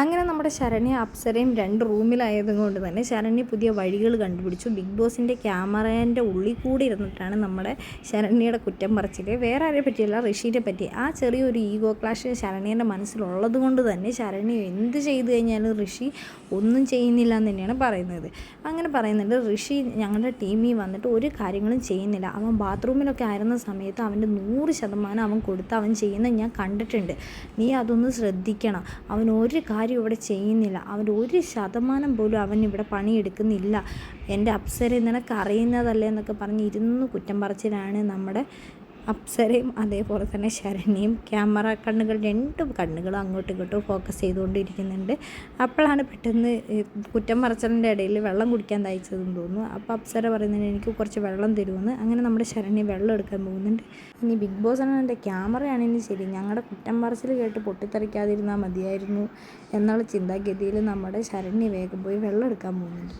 അങ്ങനെ നമ്മുടെ ശരണ്യ അപ്സരയും രണ്ട് റൂമിലായത് കൊണ്ട് തന്നെ ശരണ്യ പുതിയ വഴികൾ കണ്ടുപിടിച്ചു. ബിഗ് ബോസിന്റെ ക്യാമറേന്റെ ഉള്ളിൽ കൂടി ഇരുന്നിട്ടാണ് നമ്മുടെ ശരണ്യയുടെ കുറ്റം പറച്ചിൽ വേറെ ആരെ പറ്റിയല്ല ഋഷിയെ പറ്റി. ആ ചെറിയൊരു ഈഗോ ക്ലാഷ് ശരണ്യന്റെ മനസ്സിലുള്ളത് കൊണ്ട് തന്നെ ശരണ്യ എന്ത് ചെയ്തു കഴിഞ്ഞാലും ഋഷി ഒന്നും ചെയ്യുന്നില്ല എന്ന് തന്നെയാണ് പറയുന്നത്. അങ്ങനെ പറയുന്നുണ്ട് ഋഷി ഞങ്ങളുടെ ടീമിൽ വന്നിട്ട് ഒരു കാര്യങ്ങളും ചെയ്യുന്നില്ല. അവൻ ബാത്റൂമിലൊക്കെ ആയിരുന്ന സമയത്ത് അവന്റെ നൂറ് ശതമാനം അവൻ കൊടുത്ത് അവൻ ചെയ്യുന്നത് ഞാൻ കണ്ടിട്ടുണ്ട്. നീ അതൊന്ന് ശ്രദ്ധിക്കണം. അവൻ ഒരു കാര്യം ഇവിടെ ചെയ്യുന്നില്ല. അവൻ ഒരു ശതമാനം പോലും അവൻ ഇവിടെ പണിയെടുക്കുന്നില്ല. എന്റെ അപ്സര നിനക്ക് അറിയുന്നതല്ലേ എന്നൊക്കെ പറഞ്ഞ് ഇരുന്ന് കുറ്റം പറച്ചിലാണ് നമ്മുടെ അപ്സരയും അതേപോലെ തന്നെ ശരണ്യയും ക്യാമറ കണ്ണുകൾ രണ്ടും കണ്ണുകളും അങ്ങോട്ടും ഇങ്ങോട്ടും ഫോക്കസ് ചെയ്തുകൊണ്ടിരിക്കുന്നുണ്ട്. അപ്പോഴാണ് പെട്ടെന്ന് കുറ്റം മറച്ചലിന്റെ ഇടയിൽ വെള്ളം കുടിക്കാൻ തയ്ച്ചതെന്ന് തോന്നുന്നു. അപ്പോൾ അപ്സര പറയുന്നതിന് എനിക്ക് കുറച്ച് വെള്ളം തരുമെന്ന് അങ്ങനെ നമ്മുടെ ശരണ്യ വെള്ളം എടുക്കാൻ പോകുന്നുണ്ട്. ഇനി ബിഗ് ബോസ് ആണ് എന്റെ ക്യാമറയാണെങ്കിലും ശരി ഞങ്ങളുടെ കുറ്റം പറച്ചിൽ കേട്ട് പൊട്ടിത്തെറിക്കാതിരുന്നാൽ മതിയായിരുന്നു എന്നുള്ള ചിന്താഗതിയിൽ നമ്മുടെ ശരണ്യ വേഗം പോയി വെള്ളം എടുക്കാൻ പോകുന്നുണ്ട്.